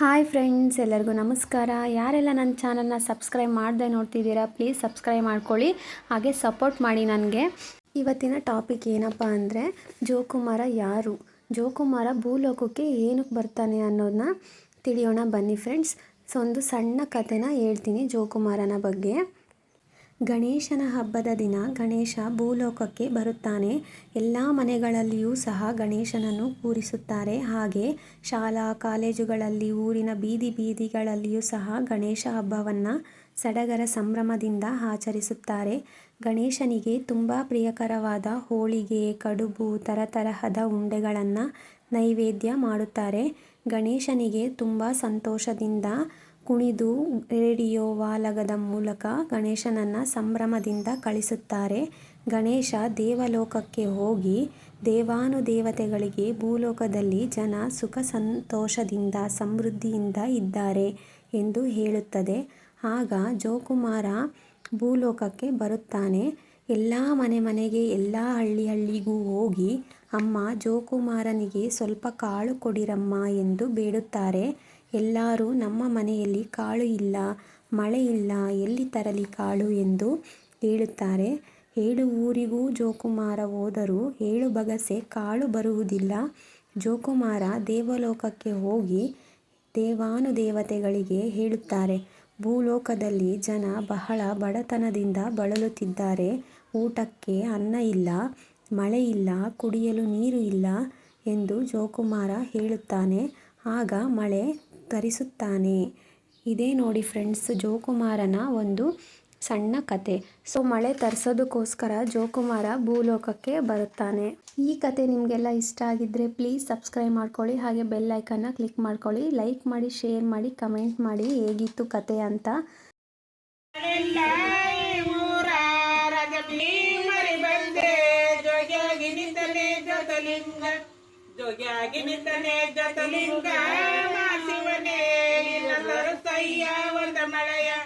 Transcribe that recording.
Hi friends, ಎಲ್ಲರಿಗೂ ನಮಸ್ಕಾರ. ಯಾರೆಲ್ಲ ನನ್ನ ಚಾನಲ್ನ ಸಬ್ಸ್ಕ್ರೈಬ್ ಮಾಡದೆ ನೋಡ್ತಿದ್ದೀರಾ, ಪ್ಲೀಸ್ ಸಬ್ಸ್ಕ್ರೈಬ್ ಮಾಡ್ಕೊಳ್ಳಿ, ಹಾಗೆ ಸಪೋರ್ಟ್ ಮಾಡಿ ನನಗೆ. ಇವತ್ತಿನ ಟಾಪಿಕ್ ಏನಪ್ಪ ಅಂದರೆ, ಜೋಕುಮಾರ ಯಾರು? ಜೋಕುಮಾರ ಭೂಲೋಕಕ್ಕೆ ಏನಕ್ಕೆ ಬರ್ತಾನೆ ಅನ್ನೋದನ್ನ ತಿಳಿಯೋಣ ಬನ್ನಿ ಫ್ರೆಂಡ್ಸ್. ಸೊ, ಒಂದು ಸಣ್ಣ ಕಥೆನ ಹೇಳ್ತೀನಿ ಜೋಕುಮಾರನ ಬಗ್ಗೆ. ಗಣೇಶನ ಹಬ್ಬದ ದಿನ ಗಣೇಶ ಭೂಲೋಕಕ್ಕೆ ಬರುತ್ತಾನೆ. ಎಲ್ಲ ಮನೆಗಳಲ್ಲಿಯೂ ಸಹ ಗಣೇಶನನ್ನು ಕೂರಿಸುತ್ತಾರೆ. ಹಾಗೆ ಶಾಲಾ, ಕಾಲೇಜುಗಳಲ್ಲಿ, ಊರಿನ ಬೀದಿ ಬೀದಿಗಳಲ್ಲಿಯೂ ಸಹ ಗಣೇಶ ಹಬ್ಬವನ್ನು ಸಡಗರ ಸಂಭ್ರಮದಿಂದ ಆಚರಿಸುತ್ತಾರೆ. ಗಣೇಶನಿಗೆ ತುಂಬ ಪ್ರಿಯಕರವಾದ ಹೋಳಿಗೆ, ಕಡುಬು, ತರತರಹದ ಉಂಡೆಗಳನ್ನು ನೈವೇದ್ಯ ಮಾಡುತ್ತಾರೆ. ಗಣೇಶನಿಗೆ ತುಂಬ ಸಂತೋಷದಿಂದ ಕುಣಿದು ರೇಡಿಯೋ ವಾಲಗದ ಮೂಲಕ ಗಣೇಶನನ್ನು ಸಂಭ್ರಮದಿಂದ ಕಳಿಸುತ್ತಾರೆ. ಗಣೇಶ ದೇವಲೋಕಕ್ಕೆ ಹೋಗಿ ದೇವಾನುದೇವತೆಗಳಿಗೆ ಭೂಲೋಕದಲ್ಲಿ ಜನ ಸುಖ ಸಂತೋಷದಿಂದ ಸಮೃದ್ಧಿಯಿಂದ ಇದ್ದಾರೆ ಎಂದು ಹೇಳುತ್ತದೆ. ಆಗ ಜೋಕುಮಾರ ಭೂಲೋಕಕ್ಕೆ ಬರುತ್ತಾನೆ. ಎಲ್ಲ ಮನೆ ಮನೆಗೆ, ಎಲ್ಲ ಹಳ್ಳಿ ಹಳ್ಳಿಗೂ ಹೋಗಿ ಅಮ್ಮ ಜೋಕುಮಾರನಿಗೆ ಸ್ವಲ್ಪ ಕಾಳು ಕೊಡಿರಮ್ಮ ಎಂದು ಬೇಡುತ್ತಾರೆ. ಎಲ್ಲರೂ ನಮ್ಮ ಮನೆಯಲ್ಲಿ ಕಾಳು ಇಲ್ಲ, ಮಳೆ ಇಲ್ಲ, ಎಲ್ಲಿ ತರಲಿ ಕಾಳು ಎಂದು ಹೇಳುತ್ತಾರೆ. ಏಳು ಊರಿಗೂ ಜೋಕುಮಾರ ಹೋದರೂ ಏಳು ಬಗಸೆ ಕಾಳು ಬರುವುದಿಲ್ಲ. ಜೋಕುಮಾರ ದೇವಲೋಕಕ್ಕೆ ಹೋಗಿ ದೇವಾನುದೇವತೆಗಳಿಗೆ ಹೇಳುತ್ತಾರೆ, ಭೂಲೋಕದಲ್ಲಿ ಜನ ಬಹಳ ಬಡತನದಿಂದ ಬಳಲುತ್ತಿದ್ದಾರೆ. ಊಟಕ್ಕೆ ಅನ್ನ ಇಲ್ಲ, ಮಳೆ ಇಲ್ಲ, ಕುಡಿಯಲು ನೀರು ಇಲ್ಲ ಎಂದು ಜೋಕುಮಾರ ಹೇಳುತ್ತಾನೆ. ಆಗ ಮಳೆ ತರಿಸುತ್ತಾನೆ. ಇದೇ ನೋಡಿ ಫ್ರೆಂಡ್ಸ್, ಜೋಕುಮಾರನ ಒಂದು ಸಣ್ಣ ಕತೆ. ಸೊ, ಮಳೆ ತರಿಸೋದಕ್ಕೋಸ್ಕರ ಜೋಕುಮಾರ ಭೂಲೋಕಕ್ಕೆ ಬರುತ್ತಾನೆ. ಈ ಕತೆ ನಿಮಗೆಲ್ಲ ಇಷ್ಟ ಆಗಿದ್ದರೆ ಪ್ಲೀಸ್ ಸಬ್ಸ್ಕ್ರೈಬ್ ಮಾಡ್ಕೊಳ್ಳಿ. ಹಾಗೆ ಬೆಲ್ ಐಕನ್ನ ಕ್ಲಿಕ್ ಮಾಡ್ಕೊಳ್ಳಿ. ಲೈಕ್ ಮಾಡಿ, ಶೇರ್ ಮಾಡಿ, ಕಮೆಂಟ್ ಮಾಡಿ. ಹೇಗಿತ್ತು ಕತೆ ಅಂತ. ಬಂದೆ. जोग्यागिनितने जतलिङ्गा शिवने सरसय्या वरदमळया